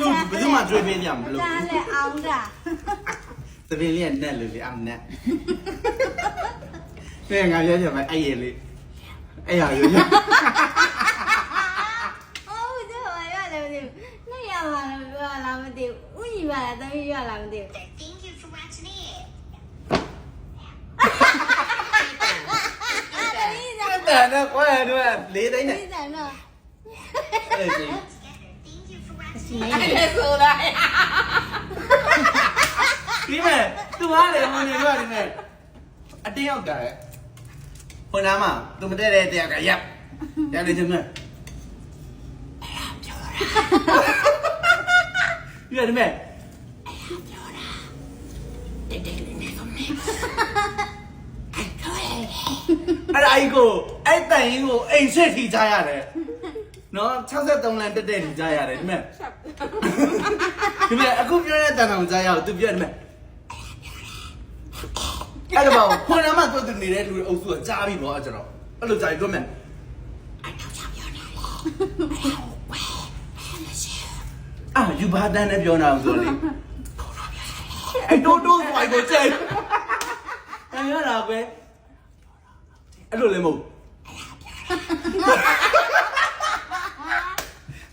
သူဘယ်သူမှကြွေးပေးကြမလို့ဒါလည်းအောင်တာသပင်လေးကနက်လို့လေအမနက်တဲ့ငါပြောချင်မယ်အဲ့ရလေးအဲ့ရလေးဟုတ်တယ်ဘာရလဲမသိဘူးနှစ်ရပါလားပြောလားမသိဘူးဥညီပါလားတမီးရလားမသိဘူး Thank you for watching it. အာတမီးစားတဲ့နဲ့ကွာတော့လေးတိုင်းတနဲ့မီးစားတော့အဲ့ဒီ အဲ့ဒါဆိုတာဒီမဲ့သူဟာလေဟိုနေတော့ဒီမဲ့အတင်းရောက်တာလေဟိုနားမှာသူမတဲ့တဲ့တရားကရပ်ရလေချင်မဲ့အဲ့ဒါပြောတာဒီမဲ့တိတ်တိတ်လေးနေကုန်နေအဲ့ဒါကြီးကိုအဲ့တိုင်ကြီးကိုအိမ်ဆက်ထိကြရတယ် နော်63လမ်းတက်တဲ့ထိကြရတယ်ဒီမဲ့ဒီမဲ့အခုပြောတဲ့တန်တော်ကြားရအောင်သူပြောတယ်ဒီမဲ့အဲ့ဒါပေါ့ခွန်နာမှာတွေ့သူနေတဲ့လူအုပ်စုကကြားပြီပေါ့အဲ့ကျတော့အဲ့လိုကြားပြီးပြောမယ်အဲ့တော့ကြောက်ပြောနေလေဝဲဟဲ့မရှိအာယူဘာတန်းနဲ့ပြောနေအောင်ဆိုလေအဲ့တိုးတိုးဆိုအိုက်ကိုကျဲအဲ့ရတာပဲအဲ့လိုလည်းမဟုတ်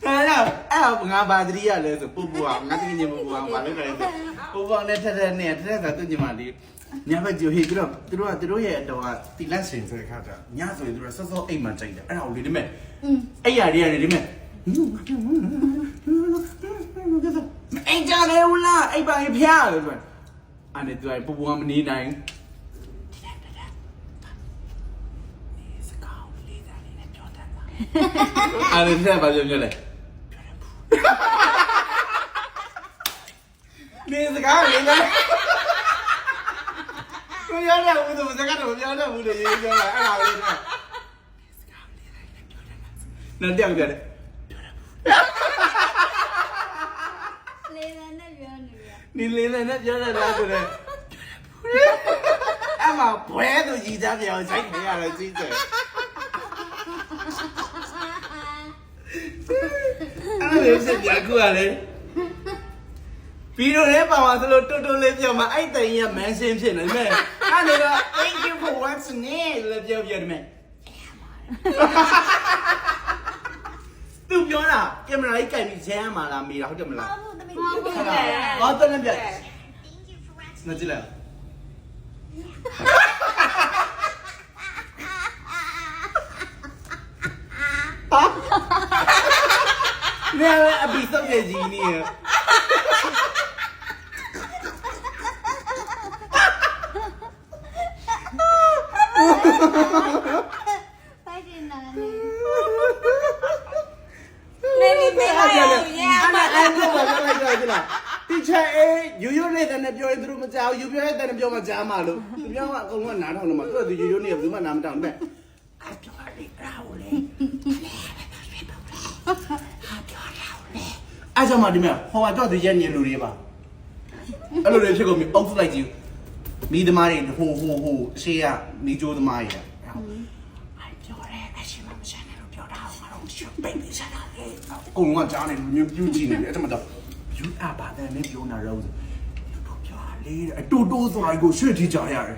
အဲ့ဒါအဲ့ ငါဘာတရီရလဲဆိုပူပူအောင်ငါတကယ်ညမပူအောင်ဘာလို့လဲဆိုပူပူအောင်နဲ့ထက်ထက်နဲ့ထက်ထက်ကသူ့ညီမလေးညဘက်ကြိုဟေးပြီးတော့သူတို့ကသူတို့ရဲ့အတော်ကတီလက်စင်ဆိုတဲ့ခါကျညဆိုရင်သူတို့ဆော့ဆော့အိမ်မှာကြိုက်တယ်အဲ့ဒါကိုလေဒီမဲ့အဲ့ရတွေရတယ်ဒီမဲ့အိမ်ကြလေဦးလားအိမ်ပါဖျားလို့ဆိုအဲ့နဲ့သူကပူပူကမနေနိုင်စကောင်းလေးတာလေးနဲ့ပြောတတ်တာအဲ့ဒါဆက်ပါပြောပြောလေ နေစကားလေးလားကိုရရဘူးသူစကားတော့ပြောတတ်ဘူးလေရေးပြောတာအဲ့ဒါလေးနဲ့စကားလေးနဲ့ပြောတတ်တာနောက်တစ်ယောက်ပြောတယ်လေလန်နဲ့ပြောနေပြီ你လေးလေးနဲ့ပြောရတာဆိုတော့အမဘွဲသူကြီးသားပြောင်းဆိုင်နေရတော့ကြီးတယ် လေးဖြစ်ပြအခုကလေဗီဒီယိုထဲပါမှာသလိုတွတ်တွတ်လေးပြောမှာအဲ့တိုင်ကြီးကမန်ရှင်းဖြစ်နေမယ်အဲ့ဒါတော့ thank you for watching it လို့ပြောပြတယ်မယ်သူပြောတာကင်မရာကြီးကင်ပြီးဂျမ်းမှာလားမေးတာဟုတ်တယ်မလားဟုတ်ဘူးတမီးဟုတ်ဘူးဟောတယ်ပြ thank you for watching နော်ကြည့်လိုက်ဟာ 你还阿比送给吉你？ ဖိုက်တင်နာနေ နေနေနေရရ 阿妈，哎，这我刚才说去了。的确，哎，悠悠那在那表演都没教，有表演在那表嘛教嘛喽。表嘛，跟我拿到了嘛，这就悠悠那不嘛拿不到没？啊，表里绕嘞。အဲ့ကြော င့်မှဒီမဲ့ဟောတော့ဒီရဲ့နေလူတွေပါအဲ့လိုတွေဖြစ်ကုန်ပြီအုပ်စုလိုက်ကြည့်မိသမားတွေဟိုဟိုဟိုအရှိရမိကျိုးသမားတွေအဲ့ပြောရဲအရှိမမဆန်တယ်လို့ပြောတာငါတို့ရှုပ်ပိတ်နေစားတာလေအကုန်လုံးကကြားနေလူမျိုးပြူကြည့်နေတယ်အဲ့ဒါမှတော့ယူအပါတဲ့နဲ့ပြောနာရောတို့ပြောလေအတူတူသွားကိုရွှေ့ထိကြရတယ်